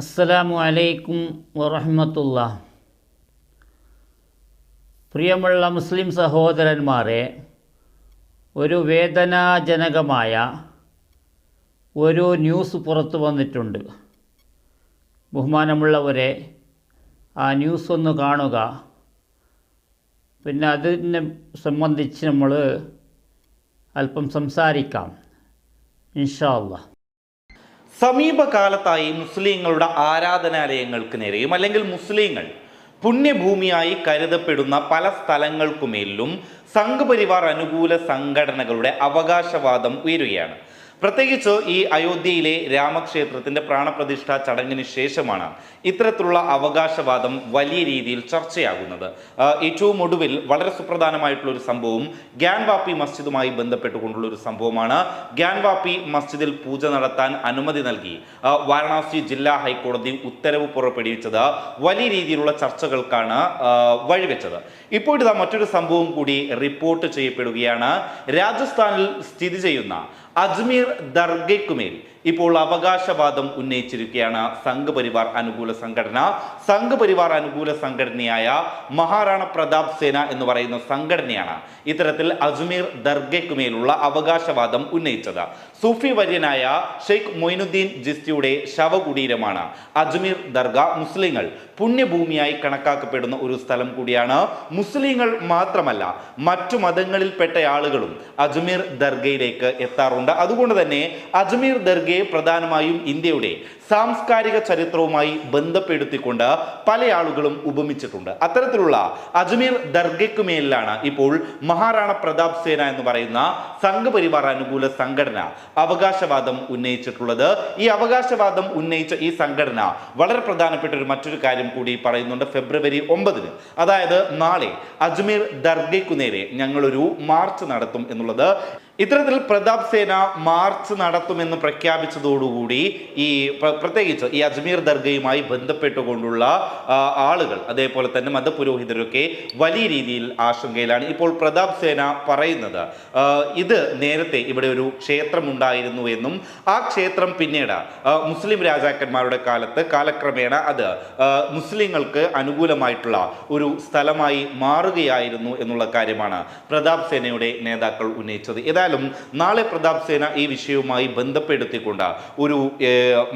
അസ്സലാമു അലൈക്കും വറഹമത്തുള്ള പ്രിയമുള്ള മുസ്ലിം സഹോദരന്മാരെ ഒരു വേദനാജനകമായ ഒരു ന്യൂസ് പുറത്തു വന്നിട്ടുണ്ട്. ബഹുമാനമുള്ളവരെ ആ ന്യൂസ് ഒന്ന് കാണുക. പിന്നെ അതിനെ സംബന്ധിച്ച് നമ്മൾ അല്പം സംസാരിക്കാം. ഇൻഷാ അള്ളാഹ്. സമീപകാലത്തായി മുസ്ലിങ്ങളുടെ ആരാധനാലയങ്ങൾക്ക് നേരെയും അല്ലെങ്കിൽ മുസ്ലിങ്ങൾ പുണ്യഭൂമിയായി കരുതപ്പെടുന്ന പല സ്ഥലങ്ങൾക്കുമേലും സംഘപരിവാർ അനുകൂല സംഘടനകളുടെ അവകാശവാദം ഉയരുകയാണ്. പ്രത്യേകിച്ച് ഈ അയോധ്യയിലെ രാമക്ഷേത്രത്തിന്റെ പ്രാണപ്രതിഷ്ഠാ ചടങ്ങിന് ശേഷമാണ് ഇത്തരത്തിലുള്ള അവകാശവാദം വലിയ രീതിയിൽ ചർച്ചയാകുന്നത്. ഏറ്റവും ഒടുവിൽ വളരെ സുപ്രധാനമായിട്ടുള്ള ഒരു സംഭവം ഗ്യാൻവാപ്പി മസ്ജിദുമായി ബന്ധപ്പെട്ടുകൊണ്ടുള്ള ഒരു സംഭവമാണ്. ഗ്യാൻവാപ്പി മസ്ജിദിൽ പൂജ നടത്താൻ അനുമതി നൽകി. വാരണാസി ജില്ലാ ഹൈക്കോടതി ഉത്തരവ് പുറപ്പെടുവിച്ചത് വലിയ രീതിയിലുള്ള ചർച്ചകൾക്കാണ് വഴിവെച്ചത്. ഇപ്പോൾ ഇതാ മറ്റൊരു സംഭവം കൂടി റിപ്പോർട്ട് ചെയ്യപ്പെടുകയാണ്. രാജസ്ഥാനിൽ സ്ഥിതി ചെയ്യുന്ന അജ്മീർ ദർഗയ്ക്കുമേൽ ഇപ്പോൾ അവകാശവാദം ഉന്നയിച്ചിരിക്കുകയാണ് സംഘപരിവാർ അനുകൂല സംഘടന. സംഘപരിവാർ അനുകൂല സംഘടനയായ മഹാറാണ പ്രതാപ് സേന എന്ന് പറയുന്ന സംഘടനയാണ് ഇത്തരത്തിൽ അജ്മീർ ദർഗയ്ക്കുമേലുള്ള അവകാശവാദം ഉന്നയിച്ചത്. സൂഫി വര്യനായ ഷെയ്ഖ് മൊയ്നുദ്ദീൻ ജിസ്റ്റിയുടെ ശവകുടീരമാണ് അജ്മീർ ദർഗ മുസ്ലിങ്ങൾ. പുണ്യഭൂമിയായി കണക്കാക്കപ്പെടുന്ന ഒരു സ്ഥലം കൂടിയാണ് മുസ്ലിങ്ങൾ മാത്രമല്ല മറ്റു മതങ്ങളിൽപ്പെട്ട ആളുകളും അജ്മീർ ദർഗയിലേക്ക് എത്താറുണ്ട്. അതുകൊണ്ട് തന്നെ അജ്മീർ ദർഗയെ പ്രധാനമായും ഇന്ത്യയുടെ സാംസ്കാരിക ചരിത്രവുമായി ബന്ധപ്പെടുത്തിക്കൊണ്ട് പല ആളുകളും ഉപമിച്ചിട്ടുണ്ട്. അത്തരത്തിലുള്ള അജ്മീർ ദർഗയ്ക്കുമേലാണ് ഇപ്പോൾ മഹാറാണ പ്രതാപ് സേന എന്ന് പറയുന്ന സംഘപരിവാർ അനുകൂല സംഘടന അവകാശവാദം ഉന്നയിച്ചിട്ടുള്ളത്. ഈ അവകാശവാദം ഉന്നയിച്ച ഈ സംഘടന വളരെ പ്രധാനപ്പെട്ട ഒരു മറ്റൊരു കാര്യം കൂടി പറയുന്നുണ്ട് ഫെബ്രുവരി ഒമ്പതിന്. അതായത് നാളെ അജ്മീർ ദർഗയ്ക്കു നേരെ ഞങ്ങളൊരു മാർച്ച് നടത്തും എന്നുള്ളത് ഇത്തരത്തിൽ പ്രതാപ് സേന മാർച്ച് നടത്തുമെന്ന് പ്രഖ്യാപിച്ചതോടുകൂടി ഈ പ്ര- പ്രത്യേകിച്ച് ഈ അജ്മീർ ദർഗയുമായി ബന്ധപ്പെട്ടുകൊണ്ടുള്ള ആളുകൾ അതേപോലെ തന്നെ മതപുരോഹിതരൊക്കെ വലിയ രീതിയിൽ ആശങ്കയിലാണ് ഇപ്പോൾ പ്രതാപ് സേന പറയുന്നത്. ഇത് നേരത്തെ ഇവിടെ ഒരു ക്ഷേത്രമുണ്ടായിരുന്നു എന്നും ആ ക്ഷേത്രം പിന്നീട് മുസ്ലിം രാജാക്കന്മാരുടെ കാലത്ത് കാലക്രമേണ അത് മുസ്ലിങ്ങൾക്ക് അനുകൂലമായിട്ടുള്ള ഒരു സ്ഥലമായി മാറുകയായിരുന്നു എന്നുള്ള കാര്യമാണ് പ്രതാപ് സേനയുടെ നേതാക്കൾ ഉന്നയിച്ചത്. ഏതായാലും നാളെ പ്രതാപ് സേന ഈ വിഷയവുമായി ബന്ധപ്പെടുത്തിക്കൊണ്ട് ഒരു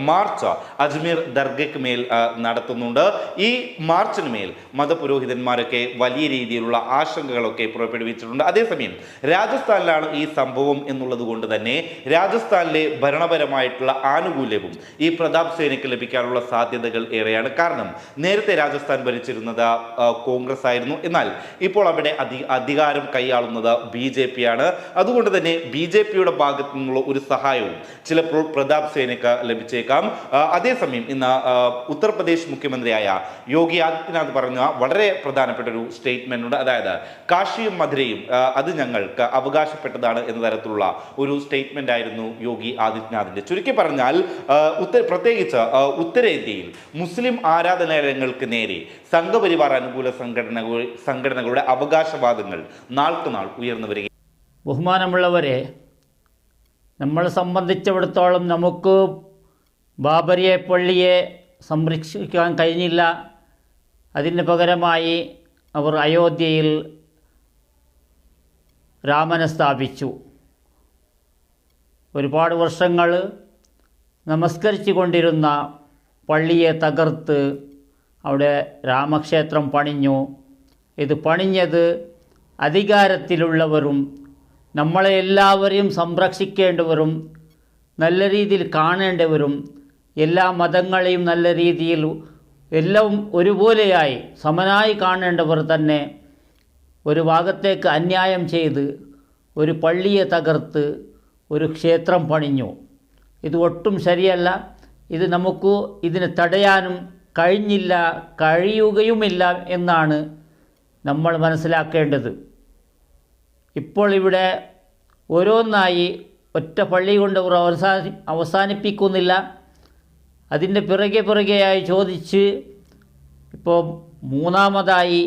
മാർച്ച് അജ്മീർ ദർഗയ്ക്ക് മേൽ നടത്തുന്നുണ്ട്. ഈ മാർച്ചിന് മേൽ മതപുരോഹിതന്മാരൊക്കെ വലിയ രീതിയിലുള്ള ആശങ്കകളൊക്കെ പുറപ്പെടുവിച്ചിട്ടുണ്ട്. അതേസമയം രാജസ്ഥാനിലാണ് ഈ സംഭവം എന്നുള്ളത് കൊണ്ട് തന്നെ രാജസ്ഥാനിലെ ഭരണപരമായിട്ടുള്ള ആനുകൂല്യവും ഈ പ്രതാപ് സേനയ്ക്ക് ലഭിക്കാനുള്ള സാധ്യതകൾ ഏറെയാണ്. കാരണം നേരത്തെ രാജസ്ഥാൻ ഭരിച്ചിരുന്നത് കോൺഗ്രസ് ആയിരുന്നു എന്നാൽ ഇപ്പോൾ അവിടെ അധികാരം കൈയാളുന്നത് ബി ജെ പി ആണ്. അതുകൊണ്ട് ബി ജെ പിയുടെ ഭാഗത്തു നിന്നുള്ള ഒരു സഹായവും ചിലപ്പോൾ പ്രതാപ് സേനയ്ക്ക് ലഭിച്ചേക്കാം. അതേസമയം ഇന്ന് ഉത്തർപ്രദേശ് മുഖ്യമന്ത്രിയായ യോഗി ആദിത്യനാഥ് പറഞ്ഞ വളരെ പ്രധാനപ്പെട്ട ഒരു സ്റ്റേറ്റ്മെന്റ് ഉണ്ട്. അതായത് കാശിയും മധുരയും അത് ഞങ്ങൾക്ക് അവകാശപ്പെട്ടതാണ് എന്ന തരത്തിലുള്ള ഒരു സ്റ്റേറ്റ്മെന്റ് ആയിരുന്നു യോഗി ആദിത്യനാഥിന്റെ. ചുരുക്കി പറഞ്ഞാൽ പ്രത്യേകിച്ച് ഉത്തരേന്ത്യയിൽ മുസ്ലിം ആരാധനാലയങ്ങൾക്ക് നേരെ സംഘപരിവാർ അനുകൂല സംഘടനകൾ സംഘടനകളുടെ അവകാശവാദങ്ങൾ നാൾക്കുനാൾ ഉയർന്നു വരിക ബഹുമാനമുള്ളവരെ നമ്മളെ സംബന്ധിച്ചിടത്തോളം നമുക്ക് ബാബരിയെ പള്ളിയെ സംരക്ഷിക്കാൻ കഴിഞ്ഞില്ല. അതിന് പകരമായി അവർ അയോധ്യയിൽ രാമനെ സ്ഥാപിച്ചു. ഒരുപാട് വർഷങ്ങൾ നമസ്കരിച്ചു കൊണ്ടിരുന്ന പള്ളിയെ തകർത്ത് അവിടെ രാമക്ഷേത്രം പണിഞ്ഞു. ഇത് പണിഞ്ഞത് അധികാരത്തിലുള്ളവരും നമ്മളെ എല്ലാവരെയും സംരക്ഷിക്കേണ്ടവരും നല്ല രീതിയിൽ കാണേണ്ടവരും എല്ലാ മതങ്ങളെയും നല്ല രീതിയിൽ എല്ലാം ഒരുപോലെയായി സമനായി കാണേണ്ടവർ തന്നെ ഒരു ഭാഗത്തേക്ക് അന്യായം ചെയ്ത് ഒരു പള്ളിയെ തകർത്ത് ഒരു ക്ഷേത്രം പണിഞ്ഞു. ഇത് ഒട്ടും ശരിയല്ല. ഇത് നമുക്ക് ഇതിനെ തടയാനും കഴിഞ്ഞില്ല കഴിയുകയുമില്ല എന്നാണ് നമ്മൾ മനസ്സിലാക്കേണ്ടത്. ഇപ്പോൾ ഇവിടെ ഓരോന്നായി ഒറ്റ പള്ളി കൊണ്ട് അവസാനി അവസാനിപ്പിക്കുന്നില്ല. അതിന്റെ പിറകെ പിറകെയായി ചോദിച്ച് ഇപ്പോൾ മൂന്നാമതായി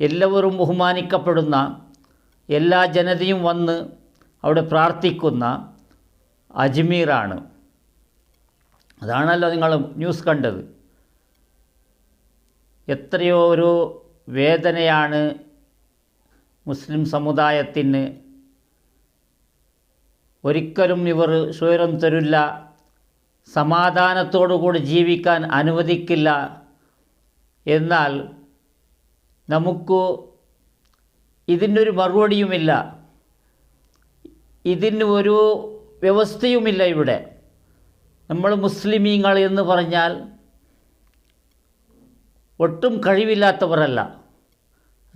എല്ലാവരും ബഹുമാനിക്കപ്പെടുന്ന എല്ലാ ജനതയും വന്ന് അവിടെ പ്രാർത്ഥിക്കുന്ന അജ്മീറാണ്. അതാണല്ലോ നിങ്ങൾ ന്യൂസ് കണ്ടത്. എത്രയോ ഒരു വേദനയാണ് മുസ്ലിം സമുദായത്തിന് ഒരിക്കലും ഇവർ സ്വയം തരില്ല സമാധാനത്തോടുകൂടി ജീവിക്കാൻ അനുവദിക്കില്ല. എന്നാൽ നമുക്ക് ഇതിനൊരു മറുപടിയുമില്ല. ഇതിന് ഒരു വ്യവസ്ഥയുമില്ല ഇവിടെ. നമ്മൾ മുസ്ലിമീങ്ങൾ എന്ന് പറഞ്ഞാൽ ഒട്ടും കഴിവില്ലാത്തവരല്ല.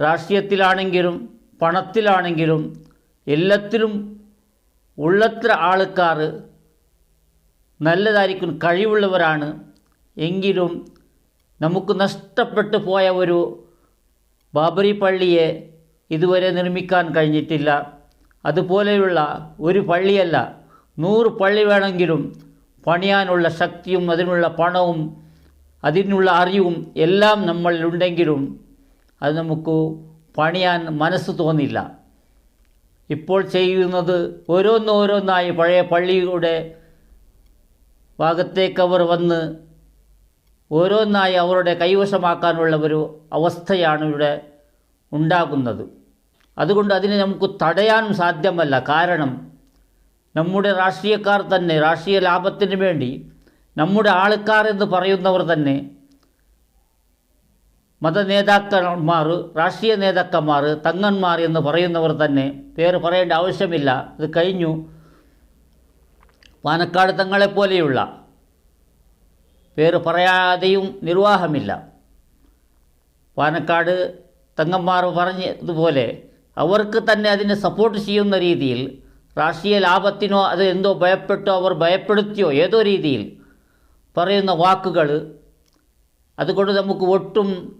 രാഷ്ട്രീയത്തിലാണെങ്കിലും പണത്തിലാണെങ്കിലും എല്ലാത്തിലും ഉള്ളത്ര ആൾക്കാർ നല്ലതായിരിക്കും കഴിവുള്ളവരാണ്. എങ്കിലും നമുക്ക് നഷ്ടപ്പെട്ടു പോയ ഒരു ബാബറി പള്ളിയെ ഇതുവരെ നിർമ്മിക്കാൻ കഴിഞ്ഞിട്ടില്ല. അതുപോലെയുള്ള ഒരു പള്ളിയല്ല നൂറ് പള്ളി വേണമെങ്കിലും പണിയാനുള്ള ശക്തിയും അതിനുള്ള പണവും അതിനുള്ള അറിവും എല്ലാം നമ്മളിലുണ്ടെങ്കിലും അത് നമുക്ക് പണിയാൻ മനസ്സ് തോന്നില്ല. ഇപ്പോൾ ചെയ്യുന്നത് ഓരോന്നോരോന്നായി പഴയ പള്ളിയുടെ ഭാഗത്തേക്ക് അവർ വന്ന് ഓരോന്നായി അവരുടെ കൈവശമാക്കാനുള്ള ഒരു അവസ്ഥയാണ് ഇവിടെ ഉണ്ടാകുന്നത്. അതുകൊണ്ട് അതിനെ നമുക്ക് തടയാനും സാധ്യമല്ല. കാരണം നമ്മുടെ രാഷ്ട്രീയക്കാർ തന്നെ രാഷ്ട്രീയ ലാഭത്തിന് വേണ്ടി നമ്മുടെ ആൾക്കാർ എന്ന് പറയുന്നവർ തന്നെ മതനേതാക്കന്മാർ രാഷ്ട്രീയ നേതാക്കന്മാർ തങ്ങന്മാർ എന്ന് പറയുന്നവർ തന്നെ പേര് പറയേണ്ട ആവശ്യമില്ല. ഇത് കഴിഞ്ഞു. പാനക്കാട് തങ്ങളെപ്പോലെയുള്ള പേര് പറയാതെയും നിർവാഹമില്ല. പാനക്കാട് തങ്ങന്മാർ പറഞ്ഞതുപോലെ അവർക്ക് തന്നെ അതിനെ സപ്പോർട്ട് ചെയ്യുന്ന രീതിയിൽ രാഷ്ട്രീയ ലാഭത്തിനോ അത് എന്തോ ഭയപ്പെട്ടോ അവർ ഭയപ്പെടുത്തിയോ ഏതോ രീതിയിൽ പറയുന്ന വാക്കുകൾ. അതുകൊണ്ട് നമുക്ക് ഒട്ടും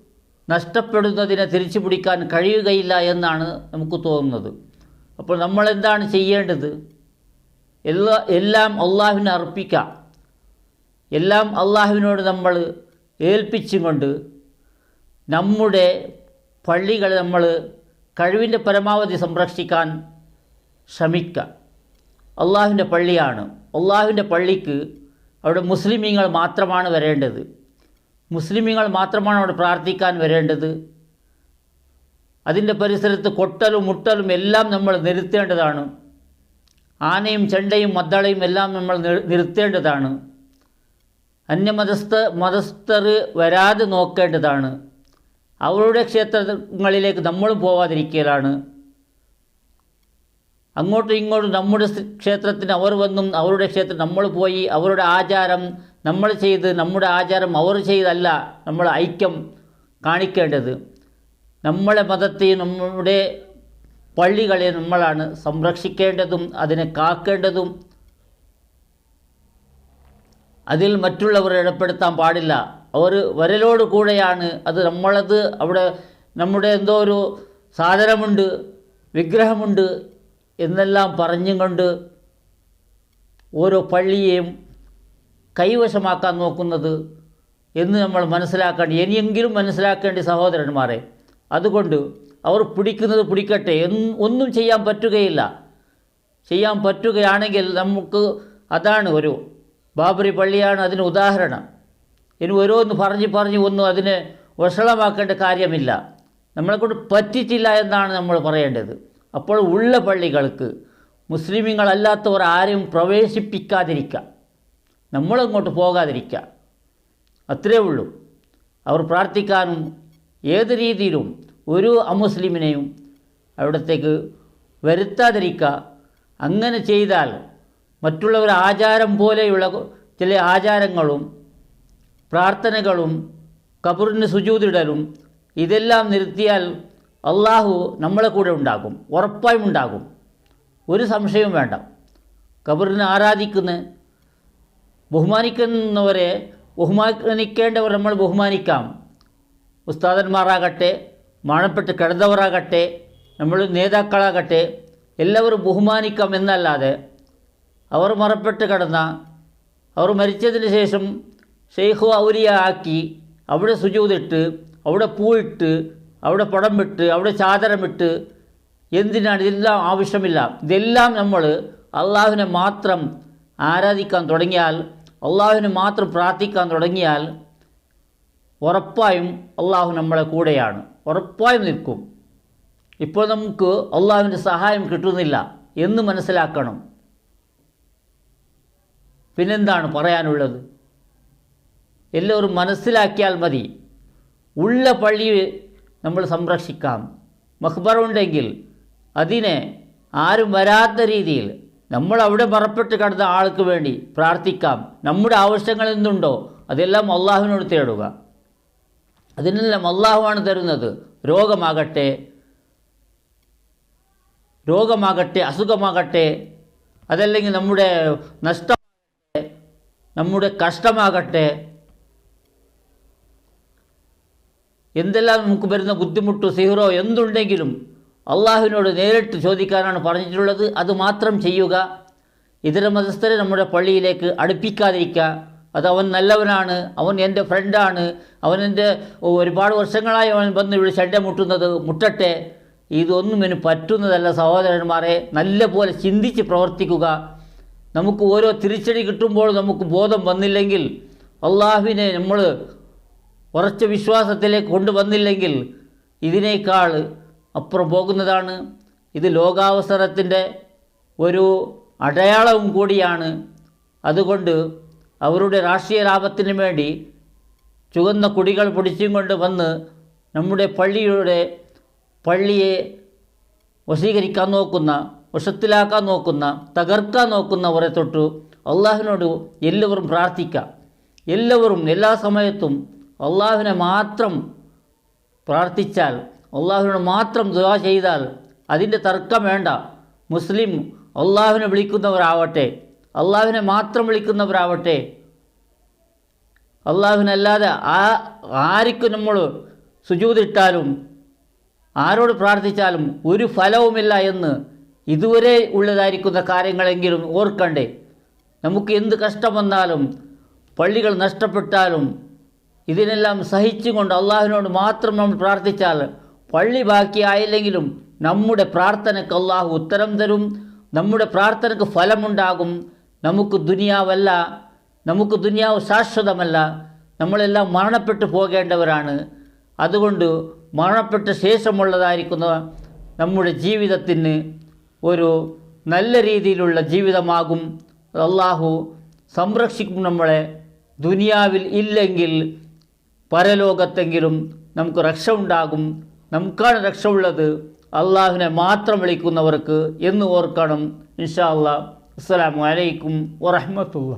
നഷ്ടപ്പെടുന്നതിനെ തിരിച്ചു പിടിക്കാൻ കഴിയുകയില്ല എന്നാണ് നമുക്ക് തോന്നുന്നത്. അപ്പോൾ നമ്മൾ എന്താണ് ചെയ്യേണ്ടത്? എല്ലാ എല്ലാം അള്ളാഹുവിനെ അർപ്പിക്കാം. എല്ലാം അള്ളാഹുവിനോട് നമ്മൾ ഏൽപ്പിച്ചും കൊണ്ട് നമ്മുടെ പള്ളികൾ നമ്മൾ കഴിവിന്റെ പരമാവധി സംരക്ഷിക്കാൻ ശ്രമിക്കുക. അള്ളാഹുവിന്റെ പള്ളിയാണ്. അള്ളാഹുവിന്റെ പള്ളിക്ക് അവിടെ മുസ്ലിമീങ്ങൾ മാത്രമാണ് വരേണ്ടത്. മുസ്ലിമീങ്ങൾ മാത്രമാണ് അവിടെ പ്രാർത്ഥിക്കാൻ വരേണ്ടത്. അതിന്റെ പരിസരത്ത് കൊട്ടലും മുട്ടലും എല്ലാം നമ്മൾ നിർത്തേണ്ടതാണ്. ആനയും ചെണ്ടയും മദ്ദളയും എല്ലാം നമ്മൾ നിർ- നിർത്തേണ്ടതാണ്. അന്യമതസ്ഥ മതസ്ഥർ വരാതെ നോക്കേണ്ടതാണ്. അവരുടെ ക്ഷേത്രങ്ങളിലേക്ക് നമ്മളും പോവാതിരിക്കലാണ്. അങ്ങോട്ടും ഇങ്ങോട്ടും നമ്മുടെ ക്ഷേത്രത്തിന് അവർ വന്നും അവരുടെ ക്ഷേത്രം നമ്മൾ പോയി അവരുടെ ആചാരം നമ്മൾ ചെയ്ത് നമ്മുടെ ആചാരം അവർ ചെയ്തല്ല നമ്മൾ ഐക്യം കാണിക്കേണ്ടത്. നമ്മളെ മതത്തെ നമ്മുടെ പള്ളികളെ നമ്മളാണ് സംരക്ഷിക്കേണ്ടതും അതിനെ കാക്കേണ്ടതും. അതിൽ മറ്റുള്ളവർ ഇടപെടുത്താൻ പാടില്ല. അവർ വരലോട് കൂടെയാണ്. അത് നമ്മളത് അവിടെ നമ്മുടെ എന്തോ ഒരു സാധനമുണ്ട് വിഗ്രഹമുണ്ട് എന്നെല്ലാം പറഞ്ഞും കൊണ്ട് ഓരോ പള്ളിയെയും കൈവശമാക്കാൻ നോക്കുന്നത് എന്ന് നമ്മൾ മനസ്സിലാക്കേണ്ട ഇനിയെങ്കിലും മനസ്സിലാക്കേണ്ട സഹോദരന്മാരെ അതുകൊണ്ട് അവർ പിടിക്കുന്നത് പിടിക്കട്ടെ. ഒന്നും ചെയ്യാൻ പറ്റുകയില്ല. ചെയ്യാൻ പറ്റുകയാണെങ്കിൽ നമുക്ക് അതാണ് ഒരു ബാബറി പള്ളിയാണ് അതിന് ഉദാഹരണം. ഇനി ഓരോന്ന് പറഞ്ഞ് പറഞ്ഞ് ഒന്നും അതിനെ വഷളമാക്കേണ്ട കാര്യമില്ല. നമ്മളെക്കൊണ്ട് പറ്റിച്ചില്ല എന്നാണ് നമ്മൾ പറയേണ്ടത്. അപ്പോൾ ഉള്ള പള്ളികൾക്ക് മുസ്ലിമീങ്ങളല്ലാത്തവർ ആരെയും പ്രവേശിപ്പിക്കാതിരിക്കുക നമ്മളങ്ങോട്ട് പോകാതിരിക്കുക അത്രേ ഉള്ളൂ. അവർ പ്രാർത്ഥിക്കാനും ഏത് രീതിയിലും ഒരു അമുസ്ലിമിനെയും അവിടത്തേക്ക് വരുത്താതിരിക്കുക അങ്ങനെ ചെയ്താൽ മറ്റുള്ളവർ ആചാരം പോലെയുള്ള ചില ആചാരങ്ങളും പ്രാർത്ഥനകളും കബറിന് സുജൂതിടലും ഇതെല്ലാം നിർത്തിയാൽ അള്ളാഹു നമ്മളെ കൂടെ ഉണ്ടാകും. ഉറപ്പായും ഉണ്ടാകും. ഒരു സംശയവും വേണ്ട. കബറിനെ ആരാധിക്കുന്ന ബഹുമാനിക്കുന്നവരെ ബഹുമാനിക്കേണ്ടവർ നമ്മൾ ബഹുമാനിക്കാം. ഉസ്താദന്മാരാകട്ടെ മാണപ്പെട്ട് കിടന്നവരാകട്ടെ നമ്മൾ നേതാക്കളാകട്ടെ എല്ലാവരും ബഹുമാനിക്കാം എന്നല്ലാതെ അവർ മറപ്പെട്ട് കിടന്ന അവർ മരിച്ചതിന് ശേഷം ഷെയ്ഖു ഔലിയ ആക്കി അവിടെ സുജൂതിട്ട് അവിടെ പൂവിട്ട് അവിടെ പടം വിട്ട് അവിടെ ചാദരമിട്ട് എന്തിനാണ്? ഇതെല്ലാം ആവശ്യമില്ല. ഇതെല്ലാം നമ്മൾ അള്ളാഹുവിനെ മാത്രം ആരാധിക്കാൻ തുടങ്ങിയാൽ അള്ളാഹുവിന് മാത്രം പ്രാർത്ഥിക്കാൻ തുടങ്ങിയാൽ ഉറപ്പായും അള്ളാഹു നമ്മളെ കൂടെയാണ്. ഉറപ്പായും നിൽക്കും. ഇപ്പോൾ നമുക്ക് അള്ളാഹുവിന്റെ സഹായം കിട്ടുന്നില്ല എന്ന് മനസ്സിലാക്കണം. പിന്നെന്താണ് പറയാനുള്ളത്? എല്ലാവരും മനസ്സിലാക്കിയാൽ മതി. ഉള്ള പള്ളി നമ്മൾ സംരക്ഷിക്കാം. മഖ്ബറ ഉണ്ടെങ്കിൽ അതിനെ ആരും വരാത്ത രീതിയിൽ നമ്മൾ അവിടെ മറപ്പെട്ട് കിടന്ന ആൾക്ക് വേണ്ടി പ്രാർത്ഥിക്കാം. നമ്മുടെ ആവശ്യങ്ങൾ എന്തുണ്ടോ അതെല്ലാം അള്ളാഹുവിനോട് തേടുക. അതിനെല്ലാം അള്ളാഹുവാണ് തരുന്നത്. രോഗമാകട്ടെ രോഗമാകട്ടെ അസുഖമാകട്ടെ അതല്ലെങ്കിൽ നമ്മുടെ നഷ്ടമാകട്ടെ നമ്മുടെ കഷ്ടമാകട്ടെ എന്തെല്ലാം നമുക്ക് വരുന്ന ബുദ്ധിമുട്ടോ സിഹറോ എന്തുണ്ടെങ്കിലും അള്ളാഹുവിനോട് നേരിട്ട് ചോദിക്കാനാണ് പറഞ്ഞിട്ടുള്ളത്. അതുമാത്രം ചെയ്യുക. ഇതര മതസ്ഥരെ നമ്മുടെ പള്ളിയിലേക്ക് അടുപ്പിക്കാതിരിക്കുക. അത് അവൻ നല്ലവനാണ് അവൻ എന്റെ ഫ്രണ്ടാണ് അവൻ എന്റെ ഒരുപാട് വർഷങ്ങളായി അവൻ വന്ന് ഇവിടെ ശഡ്ഡ മുട്ടുന്നത് മുട്ടട്ടെ. ഇതൊന്നും ഇനി പറ്റുന്നതല്ല സഹോദരന്മാരെ. നല്ല പോലെ ചിന്തിച്ച് പ്രവർത്തിക്കുക. നമുക്ക് ഓരോ തിരിച്ചടി കിട്ടുമ്പോൾ നമുക്ക് ബോധം വന്നില്ലെങ്കിൽ അള്ളാഹുവിനെ നമ്മൾ ഉറച്ച വിശ്വാസത്തിലേക്ക് കൊണ്ടുവന്നില്ലെങ്കിൽ ഇതിനേക്കാൾ അപ്പുറം പോകുന്നതാണ്. ഇത് ലോകാവസരത്തിന്റെ ഒരു അടയാളവും കൂടിയാണ്. അതുകൊണ്ട് അവരുടെ രാഷ്ട്രീയ ലാഭത്തിന് വേണ്ടി ചുവന്ന കുടികൾ പിടിച്ചും കൊണ്ട് വന്ന് നമ്മുടെ പള്ളിയുടെ പള്ളിയെ വശീകരിക്കാൻ നോക്കുന്ന വശത്തിലാക്കാൻ നോക്കുന്ന തകർക്കാൻ നോക്കുന്നവരെ തൊട്ട് അള്ളാഹുവിനോട് എല്ലാവരും പ്രാർത്ഥിക്കുക എല്ലാവരും എല്ലാ സമയത്തും അള്ളാഹുവിനെ മാത്രം പ്രാർത്ഥിച്ചാൽ അള്ളാഹുവിനോട് മാത്രം ദുആ ചെയ്താൽ അതിന്റെ തർക്കം വേണ്ട. മുസ്ലിം അള്ളാഹുവിനെ വിളിക്കുന്നവരാവട്ടെ അള്ളാഹുവിനെ മാത്രം വിളിക്കുന്നവരാവട്ടെ. അള്ളാഹുവിനല്ലാതെ ആ ആർക്കും നമ്മൾ സുജൂതിട്ടാലും ആരോട് പ്രാർത്ഥിച്ചാലും ഒരു ഫലവുമില്ല എന്ന് ഇതുവരെ ഉള്ളതായിരിക്കുന്ന കാര്യങ്ങളെങ്കിലും ഓർക്കണ്ടേ. നമുക്ക് എന്ത് കഷ്ടം വന്നാലും പള്ളികൾ നഷ്ടപ്പെട്ടാലും ഇതിനെല്ലാം സഹിച്ചുകൊണ്ട് അള്ളാഹുവിനോട് മാത്രം നമ്മൾ പ്രാർത്ഥിച്ചാൽ പള്ളി ബാക്കിയായില്ലെങ്കിലും നമ്മുടെ പ്രാർത്ഥനയ്ക്ക് അള്ളാഹു ഉത്തരം തരും നമ്മുടെ പ്രാർത്ഥനയ്ക്ക് ഫലമുണ്ടാകും. നമുക്ക് ദുനിയാവല്ല നമുക്ക് ദുനിയാവ് ശാശ്വതമല്ല. നമ്മളെല്ലാം മരണപ്പെട്ടു പോകേണ്ടവരാണ്. അതുകൊണ്ട് മരണപ്പെട്ട ശേഷമുള്ളതായിരിക്കുന്ന നമ്മുടെ ജീവിതത്തിന് ഒരു നല്ല രീതിയിലുള്ള ജീവിതമാകും. അള്ളാഹു സംരക്ഷിക്കും നമ്മളെ. ദുനിയാവിൽ ഇല്ലെങ്കിൽ പരലോകത്തെങ്കിലും നമുക്ക് രക്ഷ ഉണ്ടാകും. നമുക്കാണ് രക്ഷ ഉള്ളത് അള്ളാഹുവിനെ മാത്രം വിളിക്കുന്നവർക്ക് എന്ന് ഓർക്കണം. ഇൻഷാ അല്ലാ അസ്സലാമു അലൈക്കും വറഹ്മത്തുള്ളാഹി.